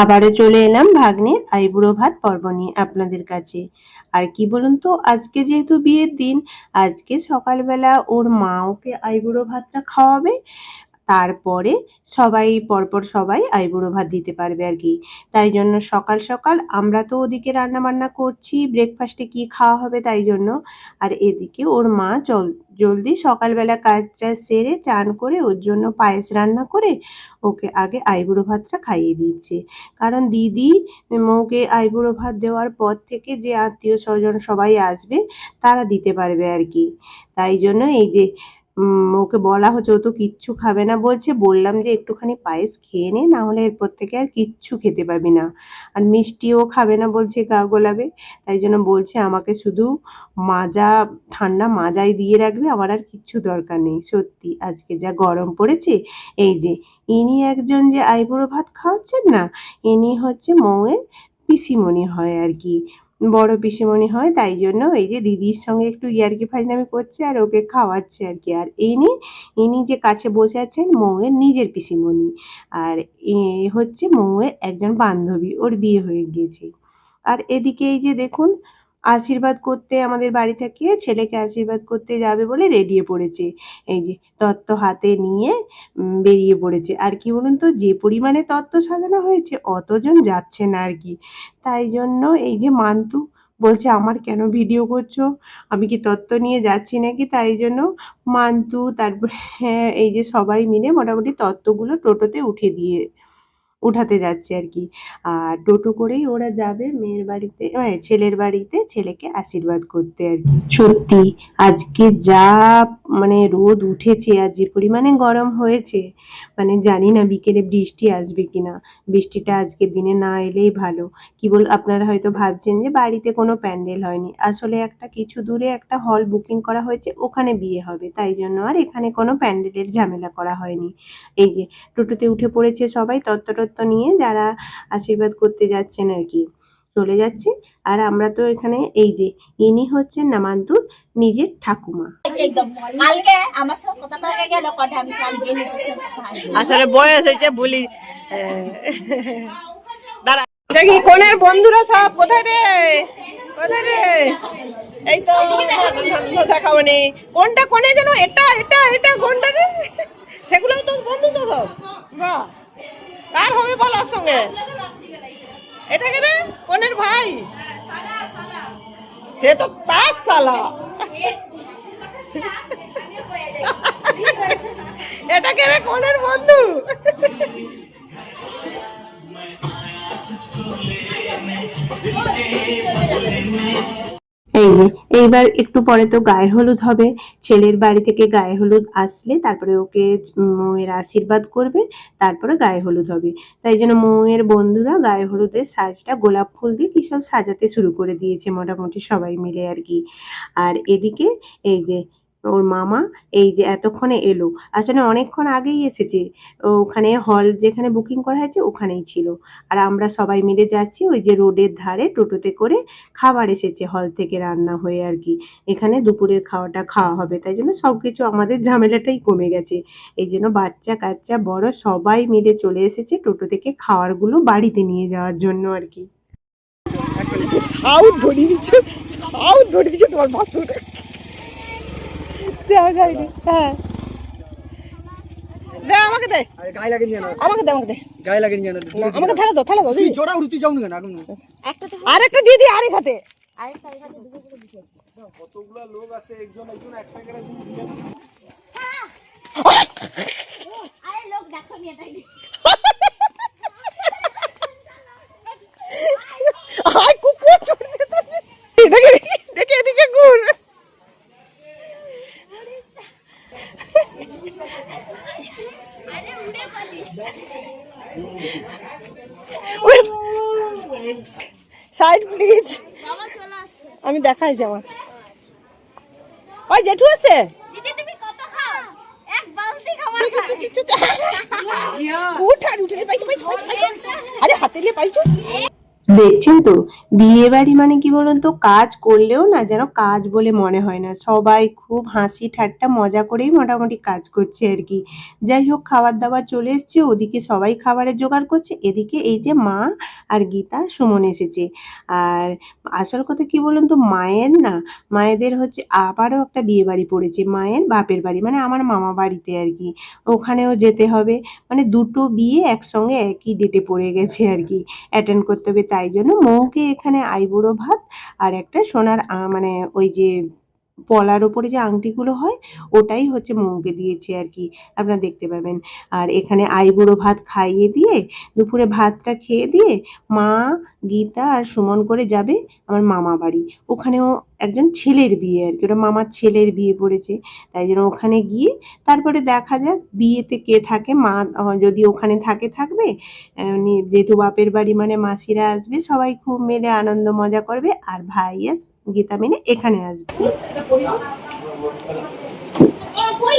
আবারও চলে এলাম ভাগ্নের আইবুড়ো ভাত পর্ব নিয়ে আপনাদের কাছে। আর কি বলুন তো, আজকে যেহেতু বিয়ের দিন, আজকে সকালবেলা ওর মা ওকে আইবুড়ো ভাতটা খাওয়াবে। তারপরে সবাই, পরপর সবাই আইবুড়ো ভাত দিতে পারবে আর কি। তাই জন্য সকাল সকাল আমরা তো ওদিকে রান্না বান্না করছি ব্রেকফাস্টে কি খাওয়া হবে তাই জন্য। আর এদিকে ওর মা জল, জলদি সকালবেলা কাজটা সেরে চান করে ওর জন্য পায়েস রান্না করে ওকে আগে আইবুড়ো ভাতটা খাইয়ে দিচ্ছে। কারণ দিদি মৌকে আইবুড়ো ভাত দেওয়ার পর থেকে যে আত্মীয় স্বজন সবাই আসবে তারা দিতে পারবে আর কি। তাই জন্য এই যে ওকে বলা হচ্ছে, ও তো কিচ্ছু খাবে না। বলছে, বললাম যে, একটুখানি পায়েস খেয়ে নে, না হলে এরপর থেকে আর কিচ্ছু খেতে পাবি না। আর মিষ্টিও খাবে না, বলছে গা গোলাবে তাই জন্য বলছে, আমাকে শুধু মাজা, ঠান্ডা মাজাই দিয়ে রাখবে, আমার আর কিচ্ছু দরকার নেই। সত্যি, আজকে যা গরম পড়েছে, এই যে, ইনি একজন যে আইবুড়ো ভাত খাওয়াচ্ছেন না, ইনি হচ্ছে মৌয়ের পিসিমণি হয় আর কি। বড় পিসিমণি হয়, তাই জন্য এই যে দিদির সঙ্গে একটু ইয়ার্কি ফাজনামি করছে আর ওকে খাওয়াচ্ছে আর কি। আর ইনি ইনি যে কাছে বসে আছেন মৌয়ের নিজের পিসিমণি। আর এ হচ্ছে মৌয়ের একজন বান্ধবী, ওর বিয়ে হয়ে গিয়েছে। আর এদিকে এই যে দেখুন আশীর্বাদ করতে আমাদের বাড়ি থেকে ছেলেকে আশীর্বাদ করতে যাবে বলে রেডিয়ে পড়েছে। এই যে তত্ত্ব হাতে নিয়ে বেরিয়ে পড়েছে। আর কি বলুন তো, যে পরিমাণে তত্ত্ব সাজানো হয়েছে, অতজন যাচ্ছে না আর কি। তাই জন্য এই যে মান্তু বলছে, আমার কেন ভিডিও করছ? আমি কি তত্ত্ব নিয়ে যাচ্ছি নাকি? তাই জন্য মান্তু তারপরে হ্যাঁ এই যে সবাই মিলে মোটামুটি তত্ত্বগুলো টোটোতে উঠে দিয়ে উঠাতে যাচ্ছে আর কি। আর টোটো করেই ওরা যাবে মেয়ের বাড়িতে মানে ছেলের বাড়িতে ছেলেকে আশীর্বাদ করতে আর কি। সত্যি, আজকে যা মানে রোদ উঠেছে আর যে পরিমাণে গরম হয়েছে মানে জানি না বিকেলে বৃষ্টি আসবে কিনা। বৃষ্টিটা আজকের দিনে না এলেই ভালো। কি বল, আপনারা হয়তো ভাবছেন যে বাড়িতে কোনো প্যান্ডেল হয়নি। আসলে একটা কিছু দূরে একটা হল বুকিং করা হয়েছে, ওখানে বিয়ে হবে। তাই জন্য আর এখানে কোনো প্যান্ডেলের ঝামেলা করা হয়নি। এই যে টোটোতে উঠে পড়েছে সবাই তত্ত্ব নিয়ে যারা আশীর্বাদ করতে যাচ্ছেন আর কি, চলে যাচ্ছে। আর আমরা তো এখানে, এই যে ইনি হচ্ছেন নামান্তুর, নিজের ঠাকুমা। একদম কালকে আমার সব কথা হয়ে গেল কথা আমি কাল আসলে বয়স হয়েছে বলি। দাঁড়া। দেখি কোনের বন্ধুরা সব? কোথায় রে? কোথায় রে? এই তো দেখাবো নি কোনটা কোনে যেন এটা এটা এটা কোনটা রে সেগুলো তো বন্ধু তো সব। বাহ কার হবে বল ওর সঙ্গে? এটা কে রে? কোনের ভাই? সে তো তার সালা এটা বন্ধু? এই যে, এইবার একটু পরে তো গায়ে হলুদ হবে। ছেলের বাড়ি থেকে গায়ে হলুদ আসলে তারপরে ওকে মৌয়ের আশীর্বাদ করবে, তারপরে গায়ে হলুদ হবে। তাই জন্য মৌয়ের বন্ধুরা গায়ে হলুদের সাজটা গোলাপ ফুল দিয়ে কি সব সাজাতে শুরু করে দিয়েছে মোটামুটি সবাই মিলে আর কি। আর এদিকে এই যে ওর মামা এই যে এতক্ষণে এলো। আসলে অনেকক্ষণ আগেই এসেছে। ওখানে হল যেখানে বুকিং করা হয়েছে ওখানেই ছিল। আর আমরা সবাই মিলে যাচ্ছি ওই যে রোডের ধারে টোটোতে করে খাবার এসেছে হল থেকে রান্না হয়ে আর কি। এখানে দুপুরের খাওয়াটা খাওয়া হবে, তাই জন্য সব কিছু আমাদের ঝামেলাটাই কমে গেছে। এই জন্য বাচ্চা, কাচ্চা, বড় সবাই মিলে চলে এসেছে টোটো থেকে খাওয়ারগুলো বাড়িতে নিয়ে যাওয়ার জন্য আর কি। সাউথ ধরিয়ে দিচ্ছে সাউথ ধরিয়ে দিচ্ছে, তোমার বাসুর হ্যাঁ। দে আমাকে দে। আরে গায়ে নিয়ে না আমাকে দে আমাকে দে। গায়ে লাগে নিয়ে না আমাকে থালা দাও থালা দাও তুই জোড়া যাও না কেন আগুন আর দিয়ে দি আরেক হাতে। আরে লোক দেখো নি এটা আয় কুকুর চড়ছে তার দেখে দেখে এদিকে ঘুর আরে উড়ে পালি সাইড প্লিজ আমি দেখাই যাব ওই জেঠু আছে? দিদি তুমি কত খাও? এক বালতি খাবার উঠ আর উঠে পাইছো পাইছো পাইছো আরে হাতে নিয়ে পাইছো? দেখছেন তো? বিয়ে বাড়ি মানে কি বলুন তো? কাজ করলেও না যেন কাজ বলে মনে হয় না। সবাই খুব হাসি ঠাট্টা, মজা করেই মোটামুটি কাজ করছে আর কি। যাই হোক খাবার দাবার চলে এসছে, ওদিকে সবাই খাবারের জোগাড় করছে। এদিকে এই যে মা আর গীতা, সুমন এসেছে। আর আসল কথা কি বলুন তো? মায়ের না, মায়েদের হচ্ছে আবারও একটা বিয়ে বাড়ি পড়েছে। মায়ের বাপের বাড়ি মানে আমার মামা বাড়িতে আর কি। ওখানেও যেতে হবে। মানে দুটো বিয়ে একসঙ্গে একই ডেটে পড়ে গেছে আর কি। অ্যাটেন্ড করতে হবে তাই জন্য মৌকে এখানে আইবুড়ো ভাত আর একটা সোনার মানে ওই যে পলার ওপরে যে আংটিগুলো হয়, ওটাই হচ্ছে মৌকে দিয়েছে আর কি। আপনারা দেখতে পাবেন। আর এখানে আইবুড়ো ভাত খাইয়ে দিয়ে, দুপুরে ভাতটা খেয়ে দিয়ে মা, গীতা আর সুমন করে যাবে আমার মামা বাড়ি। ওখানেও একজন ছেলের বিয়ে আর কি। ওটা মামার ছেলের বিয়ে পড়েছে। তাই জন্য ওখানে গিয়ে তারপরে দেখা যাক বিয়েতে কে থাকে, মা যদি ওখানে থাকে, থাকবে। যেহেতু বাপের বাড়ি মানে মাসিরা আসবে, সবাই খুব মিলে আনন্দ মজা করবে। আর ভাই আর গীতা মিলে এখানে আসবে। কই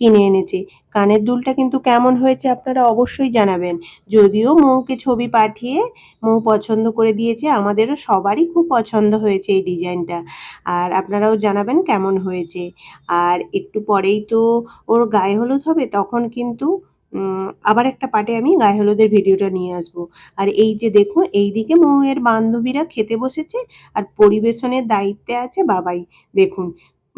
কিনে এনেছে। কানের দুলটা কিন্তু কেমন হয়েছে আপনারা অবশ্যই জানাবেন। যদিও মৌকে ছবি পাঠিয়ে মৌ পছন্দ করে দিয়েছে, আমাদেরও সবারই খুব পছন্দ হয়েছে এই ডিজাইনটা। আর আপনারাও জানাবেন কেমন হয়েছে। আর একটু পরেই তো ওর গায়ে হলুদ হবে, তখন কিন্তু আবার একটা পার্টে আমি গায়ে হলুদের ভিডিওটা নিয়ে আসব। আর এই যে দেখুন, এইদিকে মৌয়ের বান্ধবীরা খেতে বসেছে, আর পরিবেশনের দায়িত্বে আছে বাবাই। দেখুন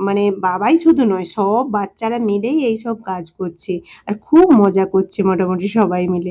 মানে বাবাই শুধু নয়, সব বাচ্চারা মিলেই এইসব কাজ করছে। আর খুব মজা করছে মোটামুটি সবাই মিলে।